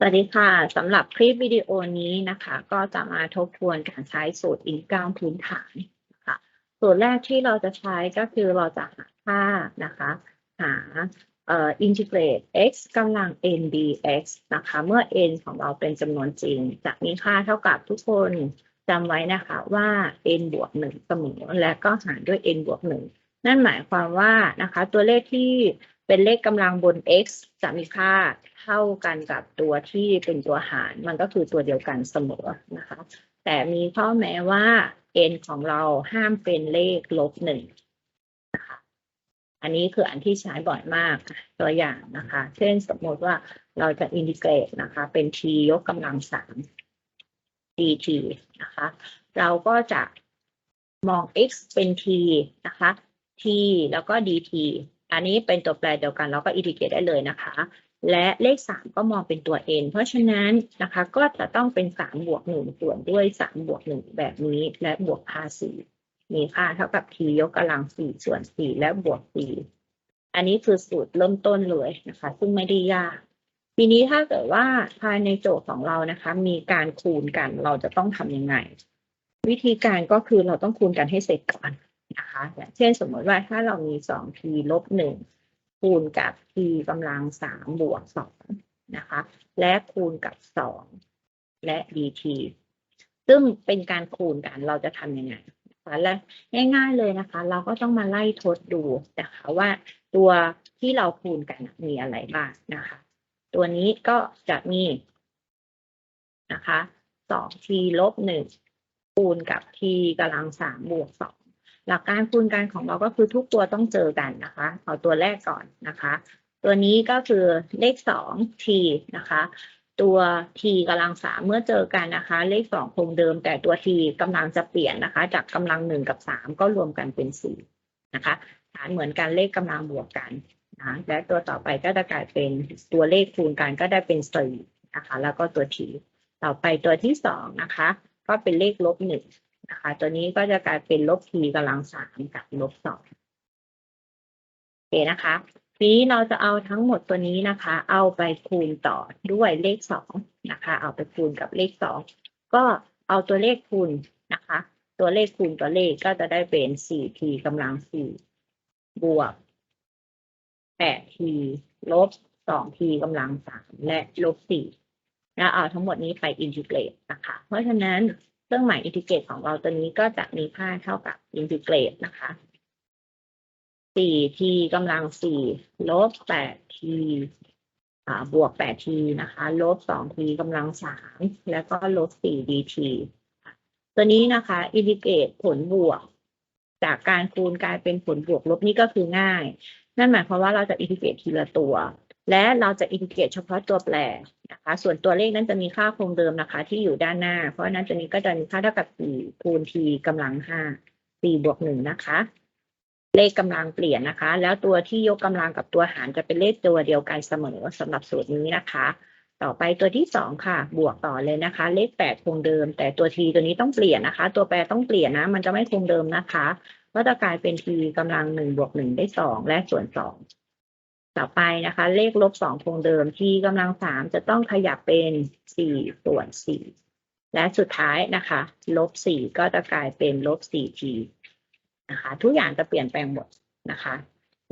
สวัสดีค่ะสำหรับคลิปวิดีโอนี้นะคะ ก็จะมาทบทวนการใช้สูตรอินกรามพื้นฐานนะคะสูตรแรกที่เราจะใช้ก็คือเราจะหาค่านะคะ หาเอ่อ integrate x กำลัง n dx นะคะ เมื่อ n ของเราเป็นจำนวนจริง จะมีค่าเท่ากับทุกคนจำไว้นะคะว่า n บวกหนึ่งเสมอและก็หารด้วย n บวกหนึ่งนั่นหมายความว่านะคะ ตัวเลขที่ เป็นเลขกำลังบน x จะมีค่าเท่ากันกับตัวที่เป็นตัวหาร มันก็คือตัวเดียวกันเสมอนะคะ แต่มีข้อแม้ว่า n ของเราห้ามเป็นเลขลบหนึ่งนะคะ อันนี้คืออันที่ใช้บ่อยมากตัวอย่างนะคะ เช่นสมมติว่าเราจะอินทิเกรตนะคะ เป็น t ยกกำลังสาม dt นะคะ เราก็จะมอง x เป็น t นะคะ t แล้วก็ dt อันนี้เป็นตัวแปรเดียวกันเราก็อินทิเกรตได้เลยนะคะ และเลขสามก็มองเป็นตัว n เพราะฉะนั้นนะคะก็จะต้องเป็นสามบวกหนึ่งส่วนด้วยสามบวกหนึ่งแบบนี้และบวกค่าสีมีค่าเท่ากับ t ยกกำลังสี่ส่วนสี่และบวกสี่อันนี้คือสูตรเริ่มต้นเลยนะคะ ซึ่งไม่ได้ยากทีนี้ถ้าเกิดว่าภายในโจทย์ของเรานะคะ มีการคูณกันเราจะต้องทำยังไง วิธีการก็คือเราต้องคูณกันให้เสร็จก่อน นะคะอย่างเช่นสมมติว่าถ้าเรามีสอง t ลบหนึ่งคูณกับ t กำลังสามบวกสองนะคะ และคูณกับสองและ dt ซึ่งเป็นการคูณกันเราจะทำยังไงคะและง่ายๆเลยนะคะ เราก็ต้องมาไล่ทดดูนะคะว่าตัวที่เราคูณกันมีอะไรบ้างนะคะ ตัวนี้ก็จะมีนะคะสอง t ลบหนึ่งคูณกับ t กำลังสามบวกสอง หลักการคูณกันของเราก็คือทุกตัวต้องเจอกันนะคะ เอาตัวแรกก่อนนะคะ ตัวนี้ก็คือเลขสอง t นะคะ ตัว t กำลังสามเมื่อเจอกันนะคะ เลขสองคงเดิม แต่ตัว t กำลังจะเปลี่ยนนะคะ จากกำลังหนึ่งกับสามก็รวมกันเป็นสี่นะคะฐานเหมือนกันเลขกำลังบวกกันนะและตัวต่อไปก็จะกลายเป็นตัวเลขคูณกันก็ได้เป็นสี่นะคะ แล้วก็ตัว t ต่อไปตัวที่สองนะคะ ก็เป็นเลขลบหนึ่ง นะคะ ตัวนี้ก็จะกลายเป็นลบ t กำลังสามกับลบสองโอเคนะคะนี้เราจะเอาทั้งหมดตัวนี้นะคะ เอาไปคูณต่อด้วยเลขสองนะคะ เอาไปคูณกับเลขสองก็เอาตัวเลขคูณนะคะ ตัวเลขคูณตัวเลขก็จะได้เป็นสี่ t กำลังสี่บวกแปด t ลบสอง t กำลังสามและลบสี่แล้วเอาทั้งหมดนี้ไปอินทิเกรตนะคะ เพราะฉะนั้น เครื่องหมายอินทิเกรตของเราตัวนี้ก็จะมีค่าเท่ากับอินทิเกรตนะคะสี่ t กำลังสี่ลบแปด t บวกแปด t นะคะ ลบสอง t กำลังสามแล้วก็ลบสี่ dt ตัวนี้นะคะอินทิเกรตผลบวก จากการคูณกลายเป็นผลบวกลบนี่ก็คือง่าย นั่นหมายความว่าเราจะอินทิเกรตทีละตัว และเราจะอินทิเกตเฉพาะตัวแปรนะคะ ส่วนตัวเลขนั้นจะมีค่าคงเดิมนะคะ ที่อยู่ด้านหน้า เพราะนั้นตัวนี้ก็จะมีค่าเท่ากับสี่คูณ t กำลังห้าสี่บวกหนึ่งนะคะ เลขกำลังเปลี่ยนนะคะ แล้วตัวที่ยกกำลังกับตัวหารจะเป็นเลขตัวเดียวกันเสมอสำหรับสูตรนี้นะคะ ต่อไปตัวที่สองค่ะ บวกต่อเลยนะคะ เลขแปดคงเดิม แต่ตัว t ตัวนี้ต้องเปลี่ยนนะคะ ตัวแปรต้องเปลี่ยนนะ มันจะไม่คงเดิมนะคะ ก็จะกลายเป็น t กำลังหนึ่งบวกหนึ่งได้สองและส่วนสอง ต่อไปนะคะ เลขลบสองคงเดิม t กำลังสามจะต้องขยับเป็นสี่ส่วนสี่และสุดท้ายนะคะลบสี่ก็จะกลายเป็นลบสี่ t นะคะทุกอย่างจะเปลี่ยนแปลงหมดนะคะ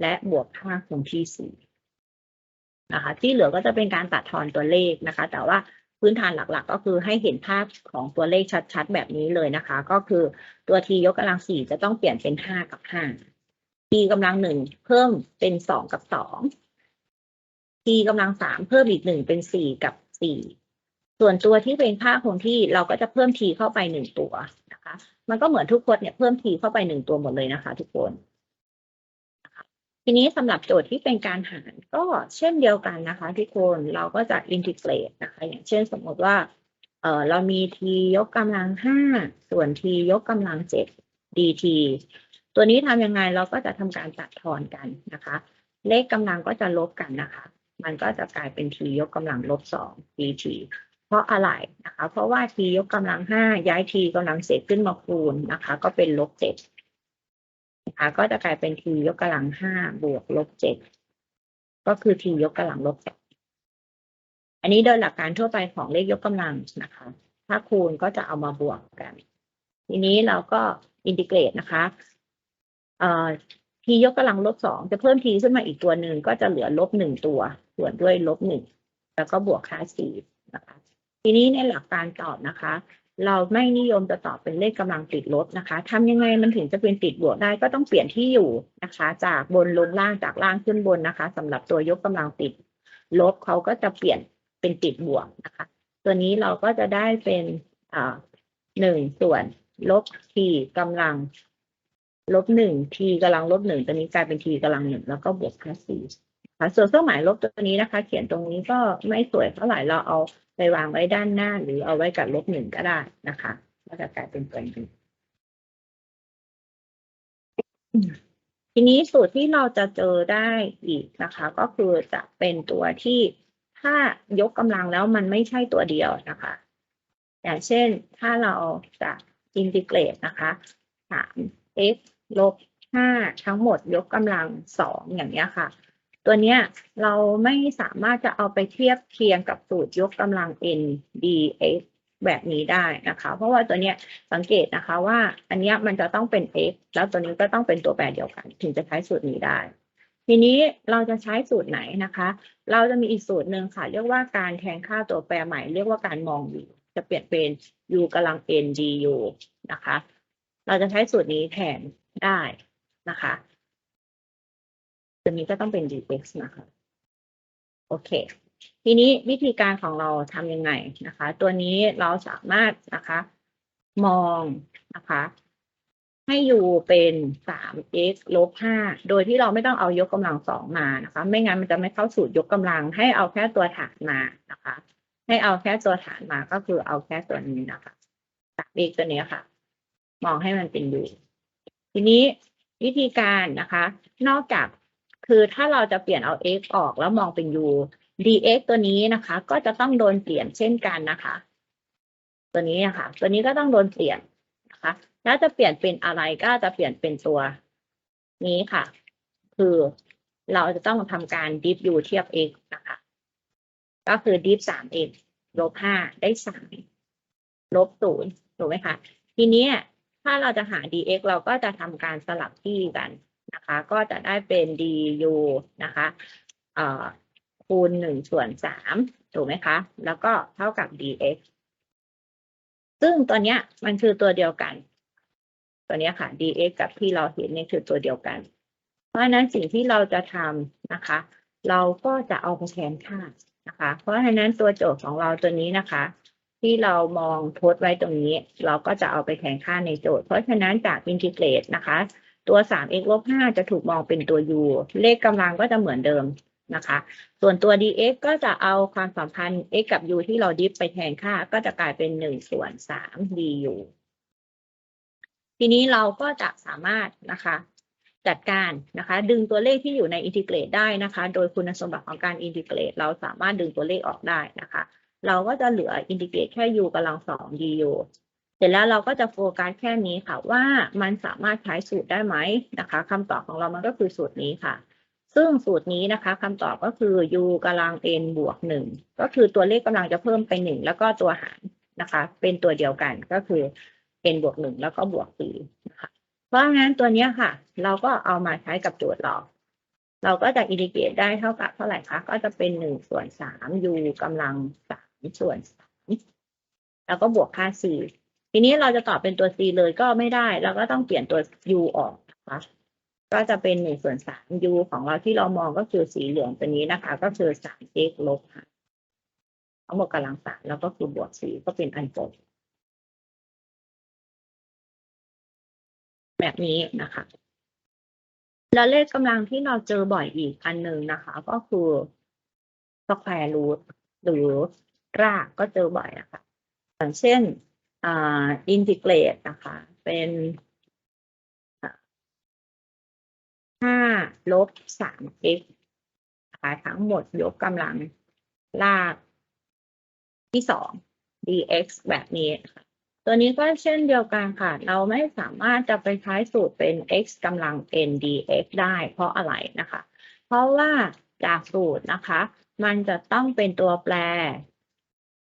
และบวกค่าคงที่สี่นะคะที่เหลือก็จะเป็นการตัดทอนตัวเลขนะคะ แต่ว่าพื้นฐานหลักๆ ก็คือให้เห็นภาพของตัวเลขชัดๆ แบบนี้เลยนะคะ ก็คือตัว t ยกกำลังสี่จะต้องเปลี่ยนเป็นห้ากับห้า t กำลังหนึ่งเพิ่มเป็นสองกับสอง t กำลังสามเพิ่มอีกหนึ่งเป็นสี่กับสี่ส่วนตัวที่เป็นค่าคงที่เราก็จะเพิ่ม t เข้าไปหนึ่งตัวนะคะ มันก็เหมือนทุกคนเนี่ยเพิ่ม t เข้าไปหนึ่งตัวหมดเลยนะคะ ทุกคน ทีนี้สำหรับโจทย์ที่เป็นการหารก็เช่นเดียวกันนะคะทุกคนเราก็จะอินทิเกรตนะคะ อย่างเช่นสมมติว่าเออเรามี t ยกกำลังห้าส่วน t ยกกำลังเจ็ด dt ตัวนี้ทำยังไงเราก็จะทำการตัดทอนกันนะคะ เลขกำลังก็จะลบกันนะคะ มันก็จะกลายเป็น t ยกกำลังลบสอง dt เพราะอะไรนะคะ เพราะว่า t ยกกำลังห้าย้าย t กำลังเศษขึ้นมาคูณนะคะ ก็เป็นลบเจ็ดนะคะก็จะกลายเป็น t ยกกำลังห้าบวกลบเจ็ดก็คือ t ยกกำลังลบสองอันนี้โดยหลักการทั่วไปของเลขยกกำลังนะคะ ถ้าคูณก็จะเอามาบวกกัน ทีนี้เราก็อินทิเกรตนะคะ t ยกกำลังลบสองจะเพิ่ม t ขึ้นมาอีกตัวหนึ่งก็จะเหลือลบหนึ่งตัวส่วนด้วยลบหนึ่งแล้วก็บวกค่าสี่นะคะ ทีนี้ในหลักการตอบนะคะ เราไม่นิยมจะตอบเป็นเลขกำลังติดลบนะคะทำยังไงมันถึงจะเป็นติดบวกได้ก็ต้องเปลี่ยนที่อยู่นะคะ จากบนลงล่างจากล่างขึ้นบนนะคะสำหรับตัวยกกำลังติดลบเขาก็จะเปลี่ยนเป็นติดบวกนะคะ ตัวนี้เราก็จะได้เป็นหนึ่งส่วนลบ t กำลัง ลบหนึ่ง t กำลังลบหนึ่งตัวนี้กลายเป็น t กำลังหนึ่งแล้วก็บวกค่าสี่ค่ะส่วนเครื่องหมายลบตัวนี้นะคะ เขียนตรงนี้ก็ไม่สวยเท่าไหร่เราเอาไปวางไว้ด้านหน้า หรือเอาไว้กับลบหนึ่งก็ได้นะคะก็จะกลายเป็นตัวนี้ทีนี้สูตรที่เราจะเจอได้อีกนะคะ ก็คือจะเป็นตัวที่ถ้ายกกำลังแล้วมันไม่ใช่ตัวเดียวนะคะ อย่างเช่นถ้าเราจะอินทิเกรตนะคะสาม x ลบห้าทั้งหมดยกกำลังสองอย่างเงี้ยค่ะ ตัวเนี้ยเราไม่สามารถจะเอาไปเทียบเคียงกับสูตรยกกำลัง n dx แบบนี้ได้นะคะ เพราะว่าตัวเนี้ยสังเกตนะคะว่า อันเนี้ยมันจะต้องเป็น x แล้วตัวนี้ก็ต้องเป็นตัวแปรเดียวกัน ถึงจะใช้สูตรนี้ได้ ทีนี้เราจะใช้สูตรไหนนะคะ เราจะมีอีกสูตรหนึ่งค่ะ เรียกว่าการแทนค่าตัวแปรใหม่เรียกว่าการมอง u จะเปลี่ยนเป็น u กำลัง n du นะคะ เราจะใช้สูตรนี้แทน ได้นะคะตัวนี้ก็ต้องเป็น dx นะคะ โอเค ทีนี้วิธีการของเราทำยังไงนะคะ ตัวนี้เราสามารถนะคะ มองนะคะ ให้ u เป็น 3x ลบ 5 โดยที่เราไม่ต้องเอายกกำลังสองมานะคะ ไม่งั้นมันจะไม่เข้าสูตรยกกำลัง ให้เอาแค่ตัวฐานมานะคะ ให้เอาแค่ตัวฐานมาก็คือเอาแค่ตัวนี้นะคะ 3x ตัวนี้ค่ะ มองให้มันเป็น u ทีนี้วิธีการนะคะ นอกจากคือถ้าเราจะเปลี่ยนเอา x ออกแล้วมองเป็น u dx ตัวนี้นะคะ ก็จะต้องโดนเปลี่ยนเช่นกันนะคะ ตัวนี้นะคะ ตัวนี้ก็ต้องโดนเปลี่ยนนะคะ แล้วจะเปลี่ยนเป็นอะไรก็จะเปลี่ยนเป็นตัวนี้ค่ะ คือเราจะต้องทำการ dip u เทียบ x นะคะ ก็คือ dip 3 x ลบ5ได้3ลบ0ถูกไหมคะ ทีนี้ ถ้าเราจะหา dx เราก็จะทำการสลับที่กันนะคะ ก็จะได้เป็น du นะคะคูณหนึ่งส่วนสามถูกไหมคะ แล้วก็เท่ากับ dx ซึ่งตัวเนี้ยมันคือตัวเดียวกัน ตัวเนี้ยค่ะ dx กับที่เราเห็นนี่คือตัวเดียวกัน เพราะฉะนั้นสิ่งที่เราจะทำนะคะ เราก็จะเอาไปแทนค่านะคะ เพราะฉะนั้นตัวโจทย์ของเราตัวนี้นะคะ ที่เรามองโพสต์ไว้ตรงนี้ เราก็จะเอาไปแทนค่าในโจทย์ เพราะฉะนั้นจากอินทิเกรตนะคะ ตัว 3x ลบ5จะถูกมองเป็นตัว u เลขกำลังก็จะเหมือนเดิมนะคะ ส่วนตัว dx ก็จะเอาความสัมพันธ์ x กับ u ที่เราดิฟไปแทนค่า ก็จะกลายเป็น1ส่วน3 du ทีนี้เราก็จะสามารถนะคะจัดการนะคะ ดึงตัวเลขที่อยู่ในอินทิเกรตได้นะคะ โดยคุณสมบัติของการอินทิเกรต เราสามารถดึงตัวเลขออกได้นะคะ เราก็จะเหลืออินทิเกรตแค่ u กำลังสอง du เสร็จแล้วเราก็จะโฟกัสแค่นี้ค่ะ ว่ามันสามารถใช้สูตรได้ไหมนะคะคำตอบของเรามันก็คือสูตรนี้ค่ะ ซึ่งสูตรนี้นะคะคำตอบก็คือ u กำลัง n บวกหนึ่งก็คือตัวเลขกำลังจะเพิ่มไปหนึ่งแล้วก็ตัวหารนะคะ เป็นตัวเดียวกันก็คือ n บวกหนึ่งแล้วก็บวกสี่นะคะเพราะงั้นตัวนี้ค่ะ เราก็เอามาใช้กับโจทย์เราเราก็จะอินดิเกตได้เท่ากับเท่าไหร่คะก็จะเป็นหนึ่งส่วนสาม u กำลังสาม ส่วนสามแล้วก็บวกค่า c ทีนี้เราจะตอบเป็นตัว c เลยก็ไม่ได้ เราก็ต้องเปลี่ยนตัว u ออกนะคะก็จะเป็นหนึ่งส่วนสาม u ของเราที่เรามองก็คือสีเหลืองตัวนี้นะคะ ก็คือสาม x ลบค่ะทั้งหมดกำลังสามแล้วก็คือบวกสีก็เป็นอันจบแบบนี้นะคะ แล้วเลขกำลังที่เราเจอบ่อยอีกอันหนึ่งนะคะ ก็คือสแควร์รูทหรือ รากก็เจอบ่อยนะคะอย่างเช่นอินทิเกรตนะคะ เป็นห้าลบสาม x นะคะทั้งหมดยกกำลังลากที่สอง dx แบบนี้ ตัวนี้ก็เช่นเดียวกันค่ะ เราไม่สามารถจะไปใช้สูตรเป็น x กำลัง n dx ได้เพราะอะไรนะคะ เพราะว่าจากสูตรนะคะ มันจะต้องเป็นตัวแปร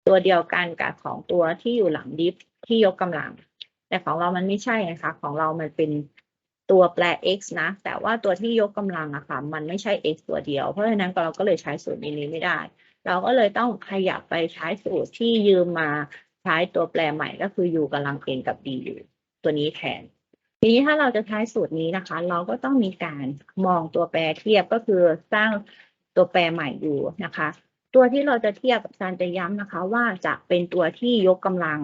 ตัวเดียวกันกับของตัวที่อยู่หลังดิฟที่ยกกำลัง แต่ของเรามันไม่ใช่นะคะของเรามันเป็นตัวแปร x นะ แต่ว่าตัวที่ยกกำลังอะค่ะมันไม่ใช่ x ตัวเดียว เพราะฉะนั้นเราก็เลยใช้สูตรนี้ไม่ได้ เราก็เลยต้องขยับไปใช้สูตรที่ยืมมาใช้ตัวแปรใหม่ก็คือ u กำลัง n กับ d u ตัวนี้แทน ทีนี้ถ้าเราจะใช้สูตรนี้นะคะ เราก็ต้องมีการมองตัวแปรเทียบก็คือสร้างตัวแปรใหม่อยู่นะคะ ตัวที่เราจะเทียบอาจารย์จะย้ำนะคะ ว่าจะเป็นตัวที่ยกกำลัง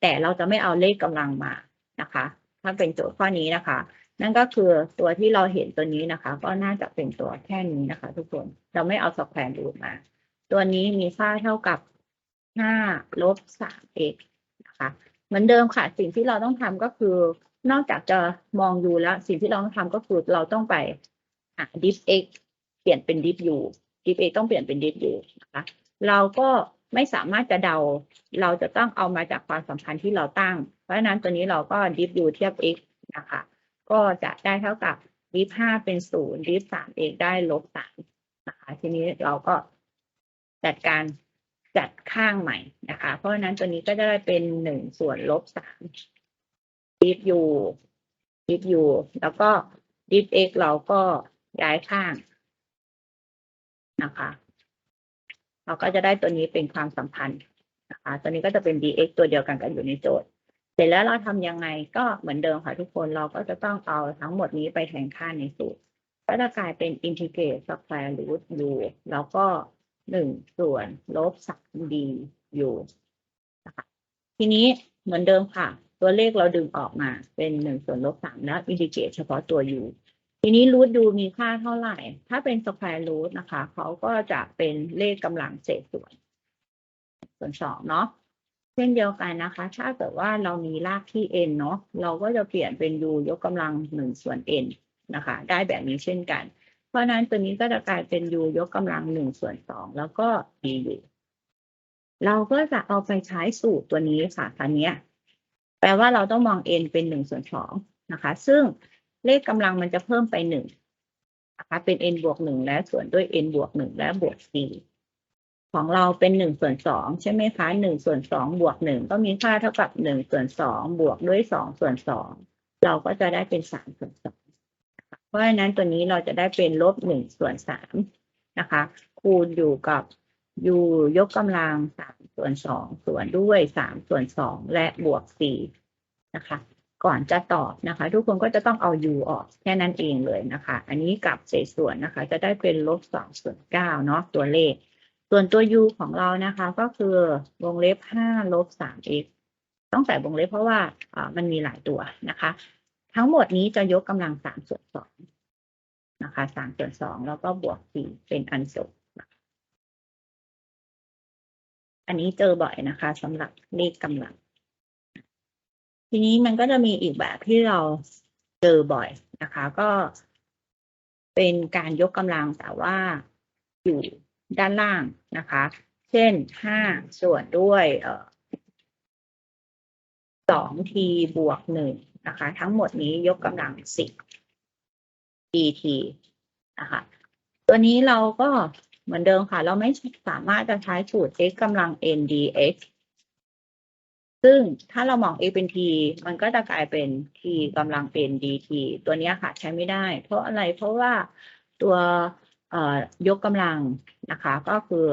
แต่เราจะไม่เอาเลขกำลังมานะคะ ถ้าเป็นโจทย์ข้อนี้นะคะ นั่นก็คือตัวที่เราเห็นตัวนี้นะคะ ก็น่าจะเป็นตัวแค่นี้นะคะ ทุกคนเราไม่เอาสแควร์รูทมา ตัวนี้มีค่าเท่ากับห้าลบสาม x นะคะเหมือนเดิมค่ะ สิ่งที่เราต้องทำก็คือนอกจากจะมองดูแล้ว สิ่งที่เราต้องทำก็คือเราต้องไปหา diff x เปลี่ยนเป็น diff u diff x ต้องเปลี่ยนเป็น diff u นะคะเราก็ไม่สามารถจะเดา เราจะต้องเอามาจากความสัมพันธ์ที่เราตั้ง เพราะฉะนั้นตัวนี้เราก็ diff u เทียบ x นะคะ ก็จะได้เท่ากับ diff ห้าเป็นศูนย์ diff สาม x ได้ลบสามนะคะ ทีนี้เราก็จัดการจัดข้างใหม่นะคะ เพราะฉะนั้นตัวนี้ก็จะได้เป็นหนึ่งส่วนลบสาม diff u diff u แล้วก็ diff x เราก็ย้ายข้าง นะคะเราก็จะได้ตัวนี้เป็นความสัมพันธ์นะคะตัวนี้ก็จะเป็น dx ตัวเดียวกันกันอยู่ในโจทย์ เสร็จแล้วเราทำยังไงก็เหมือนเดิมค่ะทุกคนเราก็จะต้องเอาทั้งหมดนี้ไปแทนค่าในสูตร ก็จะกลายเป็น integrate square root u แล้วก็หนึ่งส่วนลบสาม d u นะคะทีนี้เหมือนเดิมค่ะ ตัวเลขเราดึงออกมาเป็นหนึ่งส่วนลบสามแล้วอินทิเกรตเฉพาะตัว u ทีนี้รูทดูมีค่าเท่าไหร่ ถ้าเป็นสแควร์รูทนะคะ เขาก็จะเป็นเลขกำลังเศษส่วน ส่วนสองเนาะเช่นเดียวกันนะคะ ถ้าเกิดว่าเรามีรากที่ n เนาะเราก็จะเปลี่ยนเป็น u ยกกำลังหนึ่งส่วน n นะคะ ได้แบบนี้เช่นกัน เพราะนั้นตัวนี้ก็จะกลายเป็น u ยกกำลังหนึ่งส่วนสองแล้วก็ du เราก็จะเอาไปใช้สูตรตัวนี้ค่ะตอนนี้แปลว่าเราต้องมอง n เป็นหนึ่งส่วนสองนะคะ ซึ่ง เลขกำลังมันจะเพิ่มไปหนึ่งนะคะเป็น n บวกหนึ่งและส่วนด้วย n บวกหนึ่งและบวก c ของเราเป็นหนึ่งส่วนสองใช่ไหมคะหนึ่งส่วนสองบวกหนึ่งก็มีค่าเท่ากับหนึ่งส่วนสองบวกด้วยสองส่วนสองเราก็จะได้เป็นสามส่วนสองเพราะฉะนั้นตัวนี้เราจะได้เป็นลบหนึ่งส่วนสามนะคะคูณอยู่กับ u ยกกำลังสามส่วนสองส่วนด้วยสามส่วนสองและบวกสี่นะคะ ก่อนจะตอบนะคะ ทุกคนก็จะต้องเอา u ออกแค่นั้นเองเลยนะคะ อันนี้กับเศษส่วนนะคะ จะได้เป็นลบสองส่วนเก้าเนาะตัวเลข ส่วนตัว u ของเรานะคะก็คือวงเล็บห้าลบสาม x ต้องใส่วงเล็บเพราะว่าอ่ามันมีหลายตัวนะคะ ทั้งหมดนี้จะยกกำลังสามส่วนสองนะคะสามส่วนสองแล้วก็บวกสี่เป็นอันจบอันนี้เจอบ่อยนะคะสำหรับเลขกำลัง ทีนี้มันก็จะมีอีกแบบที่เราเจอบ่อยนะคะ ก็เป็นการยกกำลังแต่ว่าอยู่ด้านล่างนะคะ เช่นห้าส่วนด้วยสองทีบวกหนึ่งนะคะ ทั้งหมดนี้ยกกำลังสิบ dt นะคะตัวนี้เราก็เหมือนเดิมค่ะ เราไม่สามารถจะใช้สูตร x กำลัง n dx ซึ่งถ้าเรามอง a เป็น t มันก็จะกลายเป็น t กำลัง n dt ตัวนี้ค่ะใช้ไม่ได้ เพราะอะไรเพราะว่าตัวเอ่ยกกำลังนะคะ ก็คือ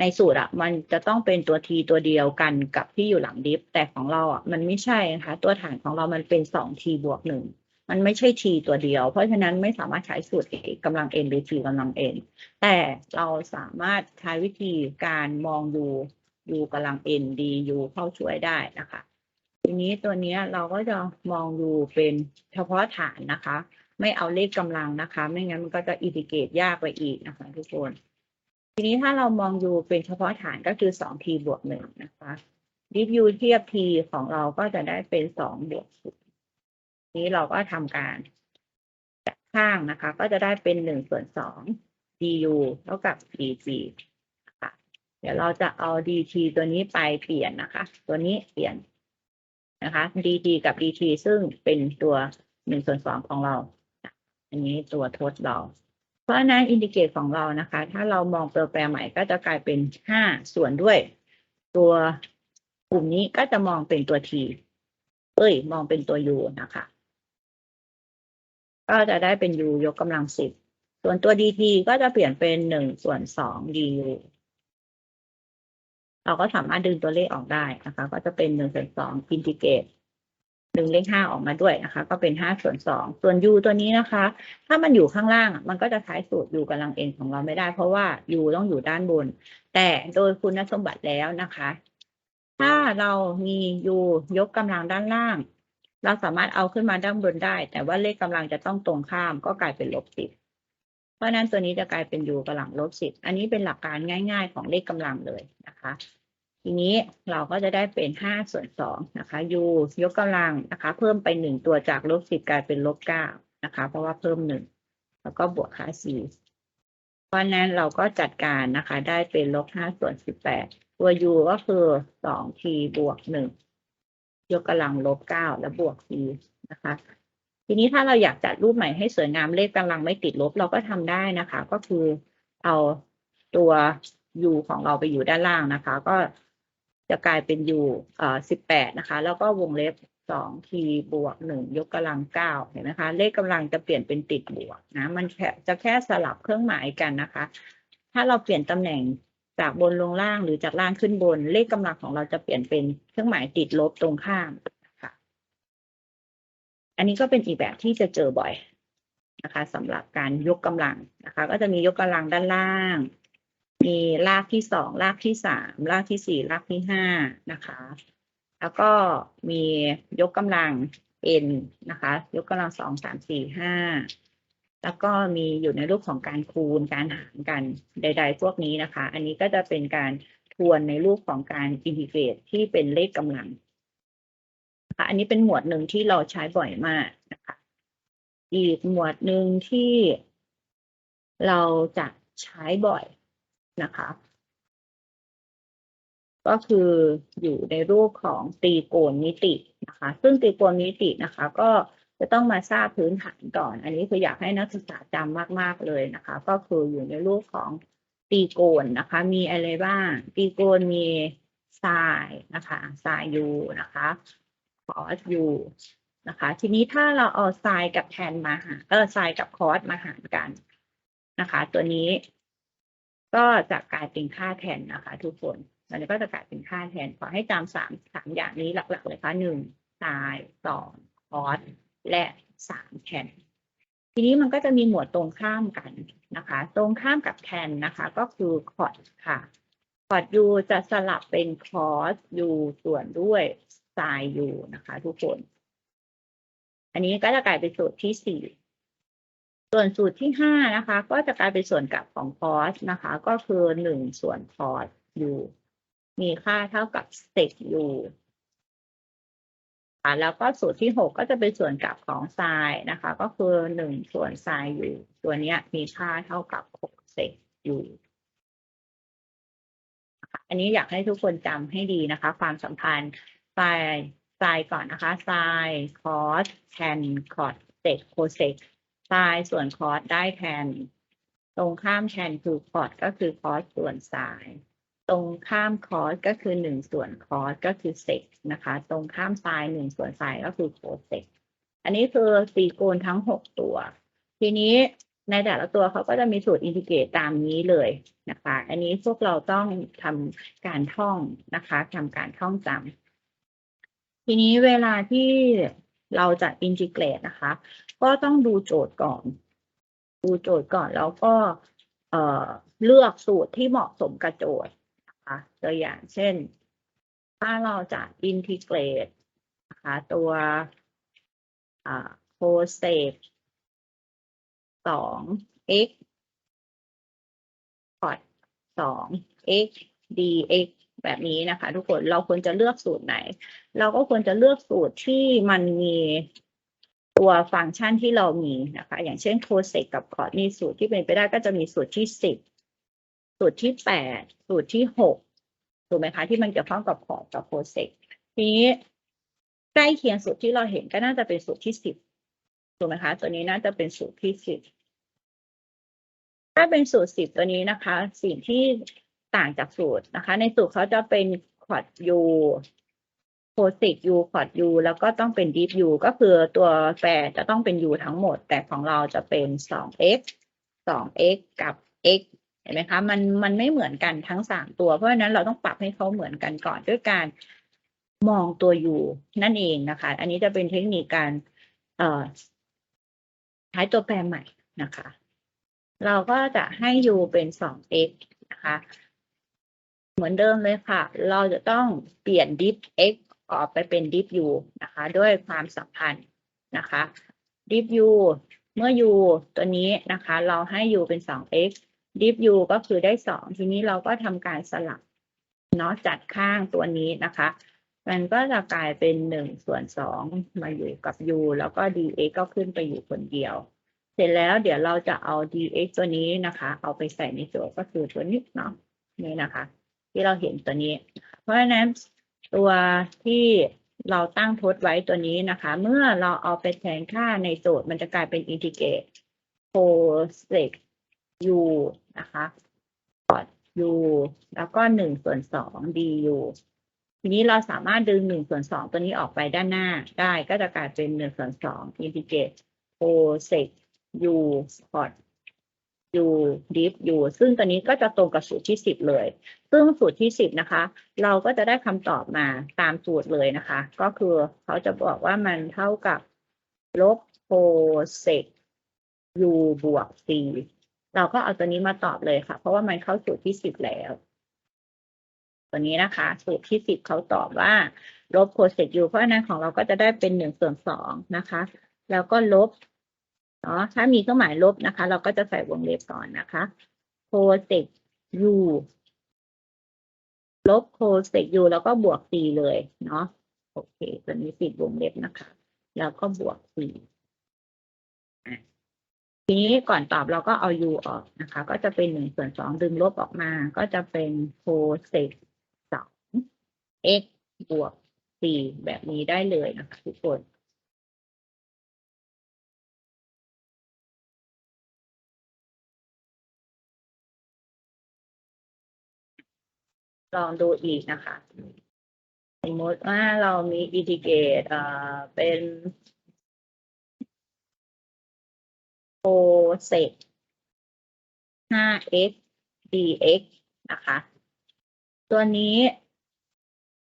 ในสูตรอะมันจะต้องเป็นตัว t ตัวเดียวกันกับที่อยู่หลังดิฟ แต่ของเราอะมันไม่ใช่นะคะตัวฐานของเรามันเป็นสอง t บวกหนึ่งมันไม่ใช่ t ตัวเดียว เพราะฉะนั้นไม่สามารถใช้สูตร a กำลัง n หรือ t กำลัง n แต่เราสามารถใช้วิธีการมองดู u กำลัง n d u เข้าช่วยได้นะคะ ทีนี้ตัวนี้เราก็จะมอง u เป็นเฉพาะฐานนะคะ ไม่เอาเลขกำลังนะคะ ไม่งั้นมันก็จะอินทิเกรตยากไปอีกนะคะทุกคน ทีนี้ถ้าเรามอง u เป็นเฉพาะฐานก็คือสอง t บวกหนึ่งนะคะดิฟ u เทียบ t ของเราก็จะได้เป็นสองบวกศูนย์นี้เราก็ทำการจัดข้างนะคะ ก็จะได้เป็นหนึ่งส่วนสอง du เท่ากับ dg เดี๋ยวเราจะเอา dt ตัวนี้ไปเปลี่ยนนะคะ ตัวนี้เปลี่ยนนะคะ dt กับ dt ซึ่งเป็นตัวหนึ่งส่วนสองของเรา อันนี้ตัวทดเรา เพราะฉะนั้นอินดิเกตของเรานะคะ ถ้าเรามองตัวแปรใหม่ก็จะกลายเป็นห้าส่วนด้วย ตัวกลุ่มนี้ก็จะมองเป็นตัว t เอ้ย มองเป็นตัว u นะคะ ก็จะได้เป็น u ยกกำลังสิบส่วนตัว dt ก็จะเปลี่ยนเป็นหนึ่งส่วนสอง du เราก็สามารถดึงตัวเลขออกได้นะคะ ก็จะเป็นหนึ่งส่วนสองอินทิเกรตดึงเลขห้าออกมาด้วยนะคะ ก็เป็นห้าส่วนสองส่วน u ตัวนี้นะคะ ถ้ามันอยู่ข้างล่าง มันก็จะใช้สูตร u กำลัง n ของเราไม่ได้ เพราะว่า u ต้องอยู่ด้านบน แต่โดยคุณสมบัติแล้วนะคะ ถ้าเรามี u ยกกำลังด้านล่าง เราสามารถเอาขึ้นมาด้านบนได้ แต่ว่าเลขกำลังจะต้องตรงข้ามก็กลายเป็นลบสิบ ราะนั้นตัวนี้จะกลายเป็น u กำลังลบสิบอันนี้เป็นหลักการง่าย ๆ ของเลขกำลังเลยนะคะ ทีนี้เราก็จะได้เป็นห้าส่วนสองนะคะ u ยกกำลังนะคะ เพิ่มไปหนึ่งตัวจากลบสิบกลายเป็นลบเก้านะคะ เพราะว่าเพิ่มหนึ่งแล้วก็บวกค่า c เพราะนั้นเราก็จัดการนะคะ ได้เป็นลบห้าส่วนสิบแปดตัว u ก็คือสอง t บวกหนึ่งยกกำลังลบเก้าแล้วบวก c นะคะ ทีนี้ถ้าเราอยากจัดรูปใหม่ให้สวยงามเลขกำลังไม่ติดลบเราก็ทำได้นะคะ ก็คือเอาตัว u ของเราไปอยู่ด้านล่างนะคะ ก็จะกลายเป็น u เอ่อสิบแปดนะคะ แล้วก็วงเล็บสอง t บวกหนึ่งยกกำลังเก้าเห็นไหมคะ เลขกำลังจะเปลี่ยนเป็นติดบวกนะ มันแค่จะแค่สลับเครื่องหมายกันนะคะ ถ้าเราเปลี่ยนตำแหน่งจากบนลงล่างหรือจากล่างขึ้นบน เลขกำลังของเราจะเปลี่ยนเป็นเครื่องหมายติดลบตรงข้าม อันนี้ก็เป็นอีกแบบที่จะเจอบ่อยนะคะสำหรับการยกกำลังนะคะ ก็จะมียกกำลังด้านล่าง มีรากที่สองรากที่สามรากที่สี่รากที่ห้านะคะ แล้วก็มียกกำลัง n นะคะ ยกกำลังสองสามสี่ห้าแล้วก็มีอยู่ในรูปของการคูณการหารกันใด ๆ พวกนี้นะคะ อันนี้ก็จะเป็นการทวนในรูปของการอินทิเกรตที่เป็นเลขกำลัง นะคะอันนี้เป็นหมวดหนึ่งที่เราใช้บ่อยมากนะคะ อีกหมวดหนึ่งที่เราจะใช้บ่อยนะคะ ก็คืออยู่ในรูปของตรีโกณมิตินะคะ ซึ่งตรีโกณมิตินะคะ ก็จะต้องมาทราบพื้นฐานก่อน อันนี้คืออยากให้นักศึกษาจำมาก ๆ เลยนะคะ ก็คืออยู่ในรูปของตรีโกณนะคะ มีอะไรบ้างตรีโกณมีไซน์นะคะไซน์ยูนะคะ คอสยูนะคะ ทีนี้ถ้าเราเอาไซน์กับแทนมาหารเออไซน์กับคอสมาหารกันนะคะ ตัวนี้ก็จะกลายเป็นค่าแทนนะคะ ทุกคนมันก็จะกลายเป็นค่าแทนขอให้จำสามสามอย่างนี้หลักๆเลยค่ะหนึ่งไซน์สองคอสและสามแทนทีนี้มันก็จะมีหมวดตรงข้ามกันนะคะ ตรงข้ามกับแทนนะคะ ก็คือคอร์ดค่ะคอร์ดยูจะสลับเป็นคอร์สยูส่วนด้วย ไซน์ยูนะคะ ทุกคน อันนี้ก็จะกลายเป็นสูตรที่สี่ส่วนสูตรที่ห้านะคะ ก็จะกลายเป็นส่วนกลับของคอสนะคะ ก็คือหนึ่งส่วนคอสอยู่ มีค่าเท่ากับเซกยูแล้วก็สูตรที่หกก็จะเป็นส่วนกลับของไซน์นะคะ ก็คือหนึ่งส่วนไซน์ยูตัวนี้มีค่าเท่ากับหกเซกยูอันนี้อยากให้ทุกคนจำให้ดีนะคะ ความสัมพันธ์ ไซน์ไซน์ก่อนนะคะไซน์คอสแทนคอสเซกโคเซกไซน์ส่วนคอสได้แทน ตรงข้ามแทนคือคอสก็คือคอสส่วนไซน์ตรงข้ามคอสก็คือหนึ่งส่วนคอสก็คือเซกนะคะ ตรงข้ามไซน์หนึ่งส่วนไซน์ก็คือโคเซกอันนี้คือตรีโกณทั้งหกตัว ทีนี้ในแต่ละตัวเขาก็จะมีสูตรอินทิเกรตตามนี้เลยนะคะ อันนี้พวกเราต้องทำการท่องนะคะทำการท่องจำ ทีนี้เวลาที่เราจะอินทิเกรตนะคะ ก็ต้องดูโจทย์ก่อน ดูโจทย์ก่อนแล้วก็เอ่อเลือกสูตรที่เหมาะสมกับโจทย์นะคะตัวอย่างเช่น ถ้าเราจะอินทิเกรตนะคะตัวอ่าโคเซกสอง x พอดสอง x dx แบบนี้นะคะ ทุกคนเราควรจะเลือกสูตรไหน เราก็ควรจะเลือกสูตรที่มันมีตัวฟังก์ชันที่เรามีนะคะ อย่างเช่นโคเซกกับคอร์ดนี่สูตรที่เป็นไปได้ก็จะมีสูตรที่สิบสูตรที่แปดสูตรที่หกถูกไหมคะที่มันเกี่ยวข้องกับคอร์ดกับโคเซกทีนี้ใกล้เคียงสูตรที่เราเห็นก็น่าจะเป็นสูตรที่สิบถูกไหมคะ ตัวนี้น่าจะเป็นสูตรที่สิบถ้าเป็นสูตรสิบตัวนี้นะคะ สิ่งที่ ต่างจากสูตรนะคะ ในสูตรเขาจะเป็นขวดยูโพสิกยูขวดยูแล้วก็ต้องเป็นดิฟยูก็คือตัวแปรจะต้องเป็นยูทั้งหมด แต่ของเราจะเป็นสอง x สอง x กับ x เห็นไหมคะมันมันไม่เหมือนกันทั้งสามตัว เพราะฉะนั้นเราต้องปรับให้เขาเหมือนกันก่อนด้วยการมองตัวยูนั่นเองนะคะ อันนี้จะเป็นเทคนิคการเอ่อใช้ตัวแปรใหม่นะคะ เราก็จะให้ u เป็น 2x นะคะ เหมือนเดิมเลยค่ะ เราจะต้องเปลี่ยน diff x ออกไปเป็น diff u นะคะ ด้วยความสัมพันธ์นะคะ diff u เมื่อ u ตัวนี้นะคะ เราให้ u เป็น 2x diff u ก็คือได้ 2 ทีนี้เราก็ทำการสลับเนาะจัดข้างตัวนี้นะคะ มันก็จะกลายเป็น 1 ส่วน 2 มาอยู่กับ u แล้วก็ dx ก็ขึ้นไปอยู่คนเดียว เสร็จแล้วเดี๋ยวเราจะเอา dx ตัวนี้นะคะ เอาไปใส่ในโจทย์ก็คือตัวนี้เนาะนี่นะคะ ที่เราเห็นตัวนี้ เพราะฉะนั้นตัวที่เราตั้งทดไว้ตัวนี้นะคะ เมื่อเราเอาไปแทนค่าในโจทย์มันจะกลายเป็นอินทิเกรตโ o s e c u นะคะพอด u แล้วก็หนึ่งส่วนสอง du ทีนี้เราสามารถดึงหนึ่งส่วนสองตัวนี้ออกไปด้านหน้าได้ก็จะกลายเป็นหนึ่งส่วนสองอินทิเกรตโ o s e c u พอด u diff u ซึ่งตัวนี้ก็จะตรงกับสูตรที่สิบเลย ซึ่งสูตรที่สิบนะคะ เราก็จะได้คำตอบมาตามสูตรเลยนะคะ ก็คือเขาจะบอกว่ามันเท่ากับลบโ o s e c u บวก c เราก็เอาตัวนี้มาตอบเลยค่ะ เพราะว่ามันเข้าสูตรที่สิบแล้ว ตัวนี้นะคะ สูตรที่สิบเขาตอบว่า ลบโ o s e c u เพราะฉะนั้นของเราก็จะได้เป็นหนึ่งส่วนสองนะคะ แล้วก็ลบเนาะถ้ามีเครื่องหมายลบนะคะ เราก็จะใส่วงเล็บก่อนนะคะโคเซก u ลบโคเซกยูแล้วก็บวก c เลยเนาะโอเค ตัวนี้ปิดวงเล็บนะคะ แล้วก็บวกสี่ทีนี้ก่อนตอบเราก็เอา u ออกนะคะ ก็จะเป็นหนึ่งส่วนสองดึงลบออกมา ก็จะเป็นโคเซกสอง x บวก c แบบนี้ได้เลยนะคะทุกคน ลองดูอีกนะคะสมมติว่าเรามีอินทิเกตเอ่อเป็นโ o s e c 5x dx นะคะ ตัวนี้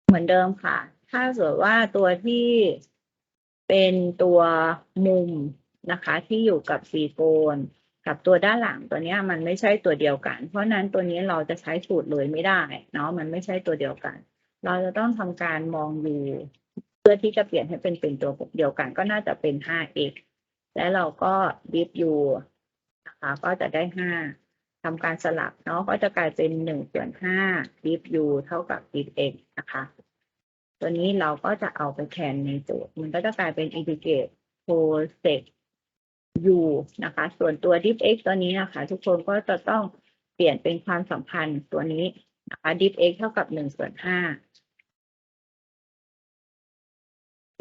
เหมือนเดิมค่ะ ถ้าเกิว่าตัวที่เป็นตัวมุมนะคะ ที่อยู่กับซีโกน กับตัวด้านหลังตัวนี้มันไม่ใช่ตัวเดียวกัน เพราะนั้นตัวนี้เราจะใช้สูตรเลยไม่ได้เนาะมันไม่ใช่ตัวเดียวกัน เราจะต้องทำการมองดูเพื่อที่จะเปลี่ยนให้เป็นเป็นตัวเดียวกันก็น่าจะเป็น 5x และเราก็ดิฟ u นะคะก็จะได้ 5ทำการสลับเนาะก็จะกลายเป็น1ส่วน5ดิฟ u เท่ากับดิฟ x นะคะ ตัวนี้เราก็จะเอาไปแทนในโจทย์มันก็จะกลายเป็นอินทิเกรตโ o s e c u นะคะ ส่วนตัว diff x ตัวนี้นะคะ ทุกคนก็จะต้องเปลี่ยนเป็นความสัมพันธ์ตัวนี้นะคะ diff x เท่ากับหนึ่งส่วนห้า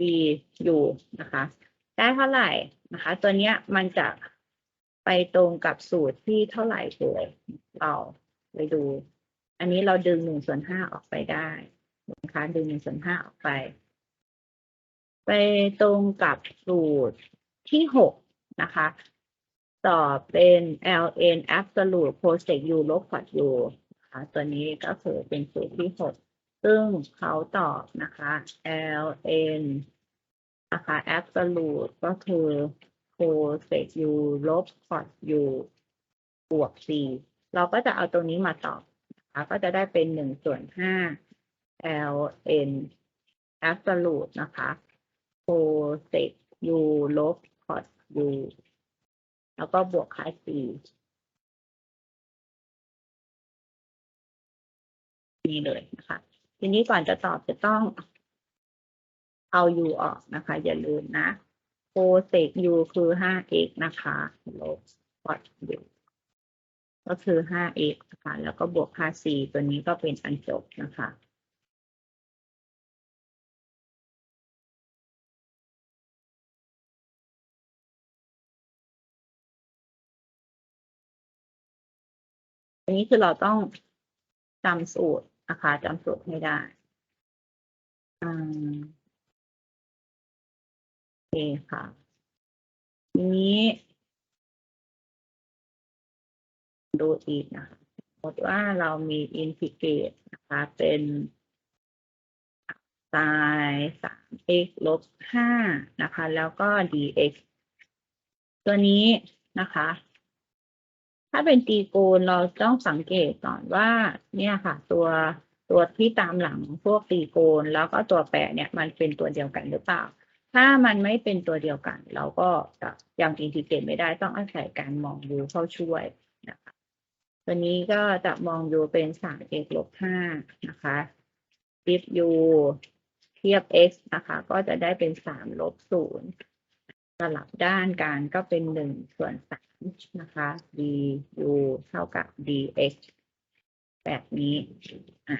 d u นะคะ ได้เท่าไหร่นะคะ ตัวเนี้ยมันจะไปตรงกับสูตรที่เท่าไหร่เลยเราไปดู อันนี้เราดึงหนึ่งส่วนห้าออกไปได้นะคะดึงหนึ่งส่วนห้าออกไป ไปตรงกับสูตรที่หก นะคะ ต่อเป็น ln absolute cosec u ลบ cot u นะคะตัวนี้ก็คือเป็นสูตรที่หกซึ่งเขาตอบนะคะ ln นะคะ absolute ก็คือ cosec u ลบ cot u บวก c เราก็จะเอาตรงนี้มาตอบนะคะก็จะได้เป็นหนึ่งส่วนห้า ln absolute นะคะ cosec u ลบ cot u แล้วก็บวกค่า c นี่เลยนะคะ ทีนี้ก่อนจะตอบจะต้องเอา u ออกนะคะ อย่าลืมนะ cosec u คือ 5x นะคะลบ cot u ก็คือ 5x นะคะ แล้วก็บวกค่า c ตัวนี้ก็เป็นอันจบนะคะ อันนี้คือเราต้องจำสูตรนะคะจำสูตรให้ได้อืมโอเคค่ะทีนี้ดูอีกนะคะสมมติว่าเรามีอินทิเกรตนะคะ เป็นไซน์สาม x ลบห้านะคะ แล้วก็ dx ตัวนี้นะคะ ถ้าเป็นตรีโกณเราต้องสังเกตก่อนว่าเนี่ยค่ะ ตัวตัวที่ตามหลังพวกตรีโกณแล้วก็ตัวแปรเนี่ยมันเป็นตัวเดียวกันหรือเปล่า ถ้ามันไม่เป็นตัวเดียวกัน เราก็จะยังอินทิเกรตไม่ได้ต้องอาศัยการมองดูเข้าช่วยนะคะตัวนี้ก็จะมองดูเป็นสาม x ลบห้านะคะ if u เทียบ x นะคะ ก็จะได้เป็นสามลบศูนย์ สลับด้านกันก็เป็นหนึ่งส่วนสามนะคะ du เท่ากับ dx แบบนี้อะ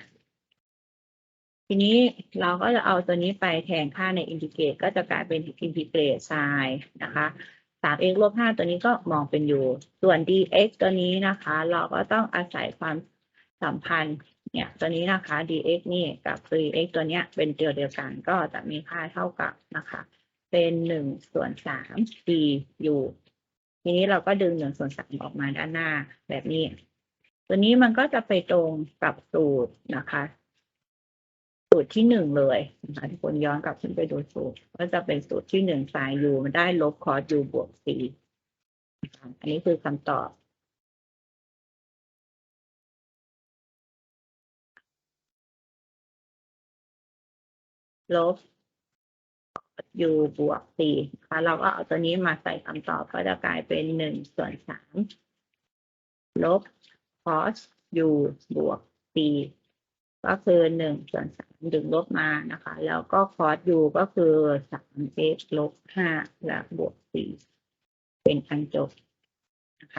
ทีนี้เราก็จะเอาตัวนี้ไปแทนค่าในอินทิเกรตก็จะกลายเป็นอินทิเกรตไซน์นะคะสาม x ลบห้าตัวนี้ก็มองเป็น u ส่วน dx ตัวนี้นะคะ เราก็ต้องอาศัยความสัมพันธ์เนี่ยตัวนี้นะคะ dx นี่กับ 3x ตัวเนี้ยเป็นตัวเดียวกันก็จะมีค่าเท่ากับนะคะ เป็นหนึ่งส่วนสาม du ทีนี้เราก็ดึงหนึ่งส่วนสามออกมาด้านหน้าแบบนี้ ตัวนี้มันก็จะไปตรงกับสูตรนะคะ สูตรที่หนึ่งเลยนะคะทุกคนย้อนกลับขึ้นไปดูสูตร ก็จะเป็นสูตรที่หนึ่งสาย u มันได้ลบคอส u บวก c อันนี้คือคำตอบลบ u บวก c ค่ะเราก็เอาตัวนี้มาใส่คำตอบก็จะกลายเป็นหนึ่งส่วนสามลบ cos u บวก c ก็คือหนึ่งส่วนสามดึงลบมานะคะ แล้วก็ cos u ก็คือสาม x ลบห้าและบวก c เป็นอันจบ